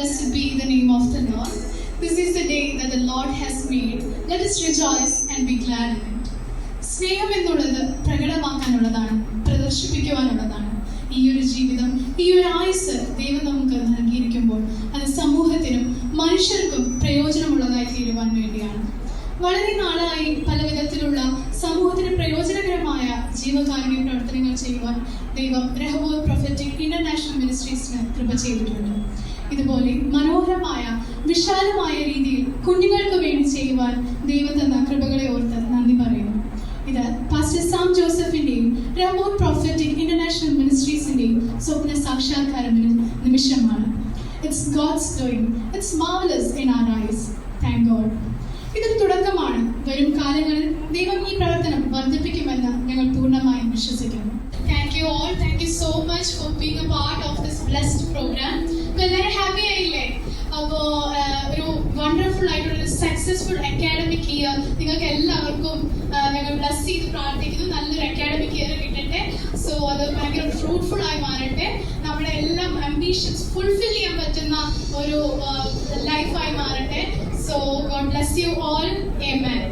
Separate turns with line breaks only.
Blessed be the name of the Lord. This is the day that the Lord has made. Let us rejoice and be glad in it. സ്നേഹം എന്നുള്ളത് പ്രകടമാക്കാനുള്ളതാണ് പ്രദർശിപ്പിക്കുവാനുള്ളതാണ് ഈ ഒരു ജീവിതം ഈ ഒരു ആയുസ് ദൈവം നമുക്ക് നൽകിയിരിക്കുമ്പോൾ അത് സമൂഹത്തിനും മനുഷ്യർക്കും പ്രയോജനമുള്ളതായി തീരുവാൻ വേണ്ടിയാണ് വളരെ നാളായി പല വിധത്തിലുള്ള സമൂഹത്തിന് പ്രയോജനകരമായ ജീവകാരുണ്യ പ്രവർത്തനങ്ങൾ ചെയ്യുവാൻ ദൈവം രഹബോ പ്രൊഫറ്റിക് ഇന്റർനാഷണൽ മിനിസ്ട്രീസിന് കൃപ ചെയ്തിട്ടുണ്ട്. ഇതുപോലെ മനോഹരമായ വിശാലമായ രീതിയിൽ കുഞ്ഞുങ്ങൾക്ക് വേണ്ടി ചെയ്യുവാൻ ദൈവം തന്ന കൃപകളെ ഓർത്ത് നന്ദി പറയുന്നു. ഇത് പാസ്റ്റർ സാം ജോസഫിന്റെയും രഹബോർ പ്രൊഫറ്റിക് ഇന്റർനാഷണൽ മിനിസ്ട്രീസിന്റെയും സ്വപ്ന സാക്ഷാത്കാരത്തിന് നിമിഷമാണ്. It's God's doing it's marvellous in our eyes thank God ഇതൊരു തുടക്കമാണ്. വരും കാലങ്ങളിൽ ദൈവം ഈ വർദ്ധിപ്പിക്കുമെന്ന് ഞങ്ങൾ പൂർണമായും വിശ്വസിക്കുന്നു. Thank you all thank you so much for being a part of this blessed programme എല്ലാവരും ഹാപ്പി ആയില്ലേ? അപ്പോൾ ഒരു വണ്ടർഫുൾ ആയിട്ടുള്ള സക്സസ്ഫുൾ അക്കാഡമിക് ഇയർ നിങ്ങൾക്ക് എല്ലാവർക്കും ഞങ്ങൾ ബ്ലസ് ചെയ്ത് പ്രാർത്ഥിക്കുന്നു. നല്ലൊരു അക്കാഡമിക് ഇയർ കിട്ടട്ടെ. സോ അത് ഭയങ്കര ഫ്രൂട്ട്ഫുൾ ആയി മാറട്ടെ. നമ്മുടെ എല്ലാം അംബീഷൻസ് ഫുൾഫിൽ ചെയ്യാൻ പറ്റുന്ന ഒരു ലൈഫായി മാറട്ടെ. So God bless you all amen